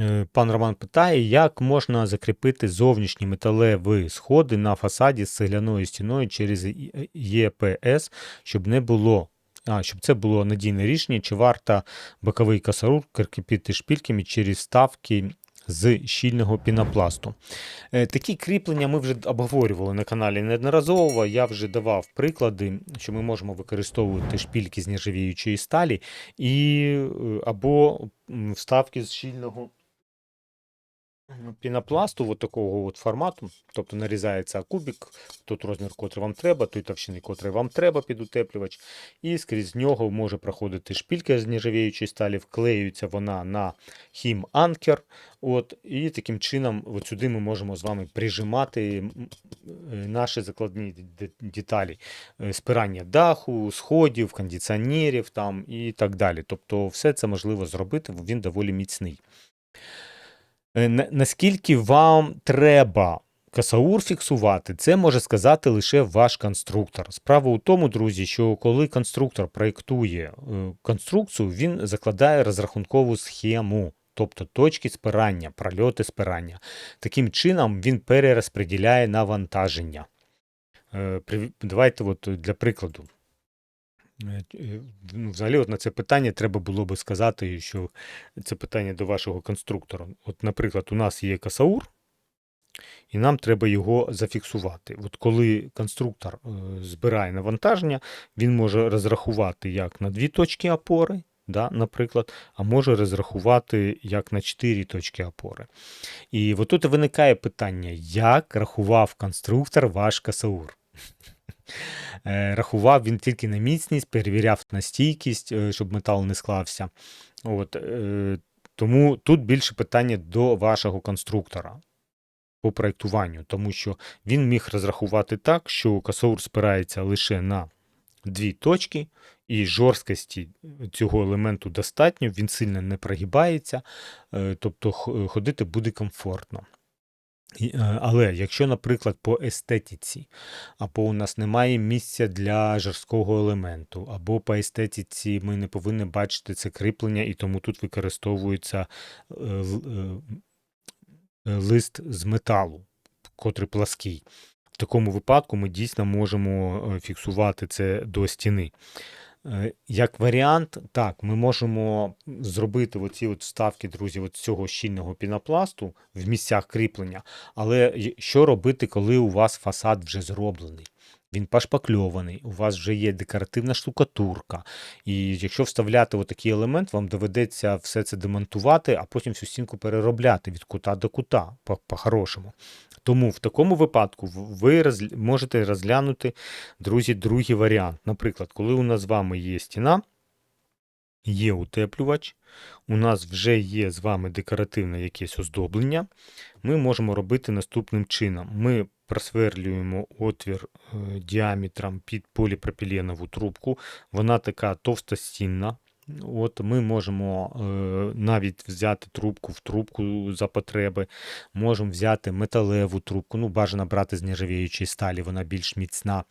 Е, Пан Роман питає, як можна закріпити зовнішні металеві сходи на фасаді з цегляною стіною через ЄПС, щоб не було. А, щоб це було надійне рішення, чи варто боковий касарур кріпити шпільками через вставки з щільного пінопласту. Е, Такі кріплення ми вже обговорювали на каналі неодноразово. Я вже давав приклади, що ми можемо використовувати шпільки з нержавіючої сталі і, е, або вставки з щільного пінопласту от такого от формату. Тобто нарізається кубик, тут розмір, котрий вам треба, той товщини, котрий вам треба під утеплювач. І скрізь нього може проходити шпілька з нержавіючої сталі, вклеюється вона на хім-анкер. От, і таким чином от сюди ми можемо з вами прижимати е, наші закладні деталі. Е, Спирання даху, сходів, кондиціонерів там, і так далі. Тобто все це можливо зробити, він доволі міцний. Е, на- Наскільки вам треба касаур фіксувати, це може сказати лише ваш конструктор. Справа у тому, друзі, що коли конструктор проєктує е, конструкцію, він закладає розрахункову схему, тобто точки спирання, прольоти спирання. Таким чином він перерозподіляє навантаження. Е, Давайте от для прикладу. Е, е, Ну, взагалі, от на це питання треба було би сказати, що це питання до вашого конструктора. От, наприклад, у нас є касаур, і нам треба його зафіксувати. От коли конструктор е, збирає навантаження, він може розрахувати як на дві точки опори, да, наприклад, а може розрахувати як на чотири точки опори. І от тут виникає питання, як рахував конструктор ваш касаур? Е, Рахував він тільки на міцність, перевіряв на стійкість, е, щоб метал не склався. От, е, тому тут більше питання до вашого конструктора по проєктуванню, тому що він міг розрахувати так, що касаур спирається лише на дві точки, і жорсткості цього елементу достатньо, він сильно не прогибається, тобто ходити буде комфортно. Е, Але якщо, наприклад, по естетиці, або у нас немає місця для жорсткого елементу, або по естетиці ми не повинні бачити це кріплення, і тому тут використовується е, е, лист з металу, котрий плаский. В такому випадку ми дійсно можемо фіксувати це до стіни. Е, Як варіант, так, ми можемо зробити оці от вставки, друзі, от цього щільного пінопласту в місцях кріплення. Але що робити, коли у вас фасад вже зроблений? Він пошпакльований, у вас вже є декоративна штукатурка. І якщо вставляти отакий елемент, вам доведеться все це демонтувати, а потім всю стінку переробляти від кута до кута по- по-хорошому. Тому в такому випадку ви розгля- можете розглянути, друзі, другий варіант. Наприклад, коли у нас з вами є стіна, є утеплювач, у нас вже є з вами декоративне якесь оздоблення, ми можемо робити наступним чином. Ми просверлюємо отвір е, діаметром під поліпропіленову трубку, вона така товстостінна. От ми можемо е, навіть взяти трубку в трубку за потреби, можемо взяти металеву трубку, ну бажано брати з нержавіючої сталі, вона більш міцна.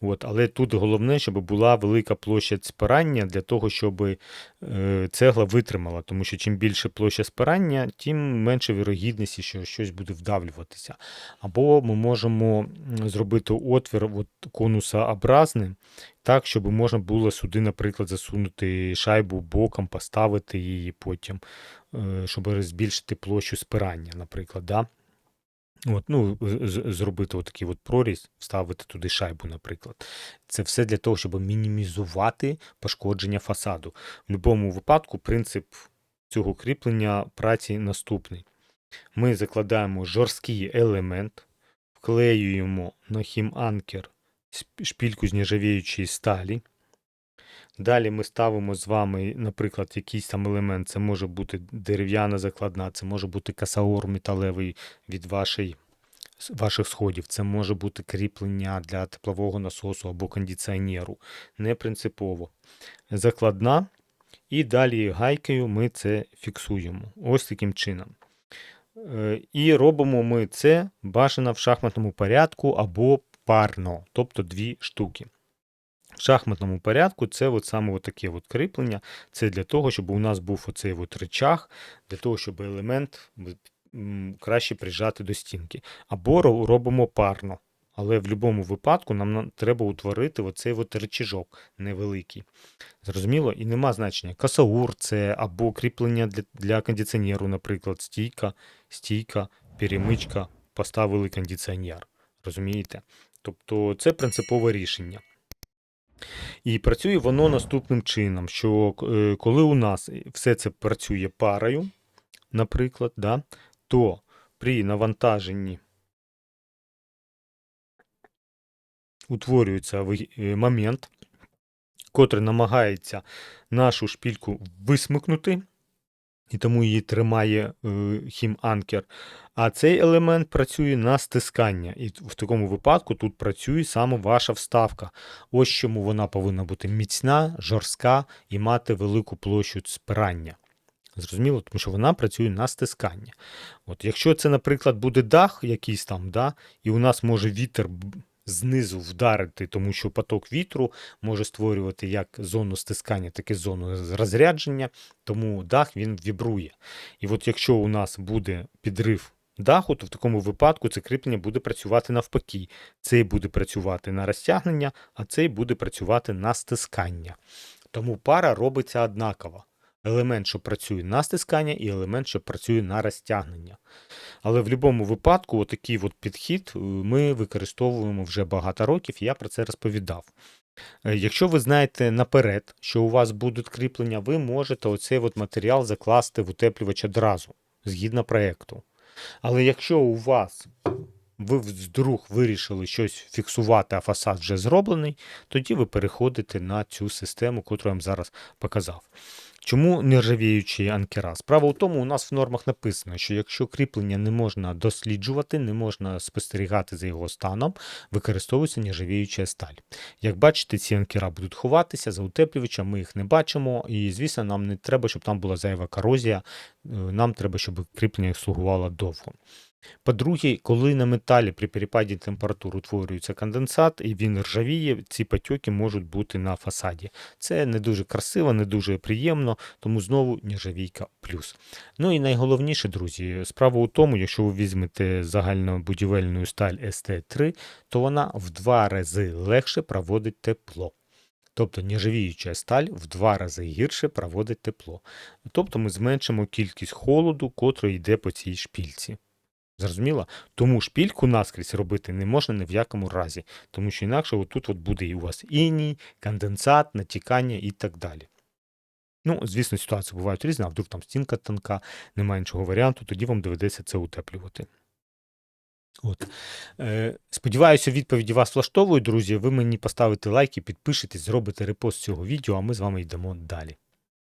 От, але тут головне, щоб була велика площа спирання для того, щоб е, цегла витримала, тому що чим більше площа спирання, тим менше вірогідності, що щось буде вдавлюватися. Або ми можемо зробити отвір от, конусообразним, так, щоб можна було сюди, наприклад, засунути шайбу боком, поставити її потім, е, щоб збільшити площу спирання, наприклад. Да? От, ну, зробити отакий от проріз, вставити туди шайбу, наприклад. Це все для того, щоб мінімізувати пошкодження фасаду. В будь-якому випадку принцип цього кріплення праці наступний. Ми закладаємо жорсткий елемент, вклеюємо на хіманкер шпільку з нержавіючої сталі. Далі ми ставимо з вами, наприклад, якийсь там елемент. Це може бути дерев'яна закладна, це може бути касаор металевий від вашої, ваших сходів, це може бути кріплення для теплового насосу або кондиціонеру. Не принципово. Закладна. І далі гайкою ми це фіксуємо. Ось таким чином. Е, І робимо ми це бажано в шахматному порядку або парно, тобто дві штуки. В шахматному порядку це от саме от таке от кріплення. Це для того, щоб у нас був оцей от речах, для того, щоб елемент краще прижати до стінки. Або робимо парно. Але в будь-якому випадку нам треба утворити оцей от речіжок невеликий. Зрозуміло? І нема значення. Касаур це або кріплення для, для кондиціонеру, наприклад, стійка, стійка, перемичка, поставили кондиціонер. Розумієте? Тобто це принципове рішення. І працює воно наступним чином, що е, коли у нас все це працює парою, наприклад, да, то при навантаженні утворюється е, момент, котрий намагається нашу шпільку висмикнути, і тому її тримає е, хіманкер. А цей елемент працює на стискання. І в такому випадку тут працює саме ваша вставка. Ось чому вона повинна бути міцна, жорстка і мати велику площу спирання. Зрозуміло, тому що вона працює на стискання. От якщо це, наприклад, буде дах якийсь там, да, і у нас може вітер знизу вдарити, тому що поток вітру може створювати як зону стискання, так і зону розрядження, тому дах він вібрує. І от якщо у нас буде підрив даху, то в такому випадку це кріплення буде працювати навпаки. Цей буде працювати на розтягнення, а цей буде працювати на стискання. Тому пара робиться однаково. Елемент, що працює на стискання, і елемент, що працює на розтягнення. Але в будь-якому випадку, отакий от підхід е, ми використовуємо вже багато років, і я про це розповідав. Е, Якщо ви знаєте наперед, що у вас будуть кріплення, ви можете оцей от матеріал закласти в утеплювач одразу, згідно проєкту. Але якщо у вас ви вдруг вирішили щось фіксувати, а фасад вже зроблений, тоді ви переходите на цю систему, яку я вам зараз показав. Чому нержавіючі анкера? Справа у тому, у нас в нормах написано, що якщо кріплення не можна досліджувати, не можна спостерігати за його станом, використовується нержавіюча сталь. Як бачите, ці анкера будуть ховатися за утеплювачем, ми їх не бачимо, і, звісно, нам не треба, щоб там була зайва корозія, е, нам треба, щоб кріплення слугувало довго. По-друге, коли на металі при перепаді температур утворюється конденсат і він ржавіє, ці потьоки можуть бути на фасаді. Це не дуже красиво, не дуже приємно, тому знову нержавійка плюс. Ну і найголовніше, друзі, справа у тому, якщо ви візьмете загальнобудівельну сталь ST3, то вона в два рази легше проводить тепло. Тобто нержавіюча сталь в два рази гірше проводить тепло. Тобто ми зменшимо кількість холоду, котрий йде по цій шпільці. Зрозуміло? Тому шпільку наскрізь робити не можна ні в якому разі, тому що інакше отут от буде і у вас іній, конденсат, натікання і так далі. Ну, звісно, ситуації бувають різні, а вдруг там стінка тонка, немає іншого варіанту, тоді вам доведеться це утеплювати. От. Е, сподіваюся, відповіді вас влаштовують, друзі. Ви мені поставите лайки, підпишетесь, зробите репост цього відео, а ми з вами йдемо далі.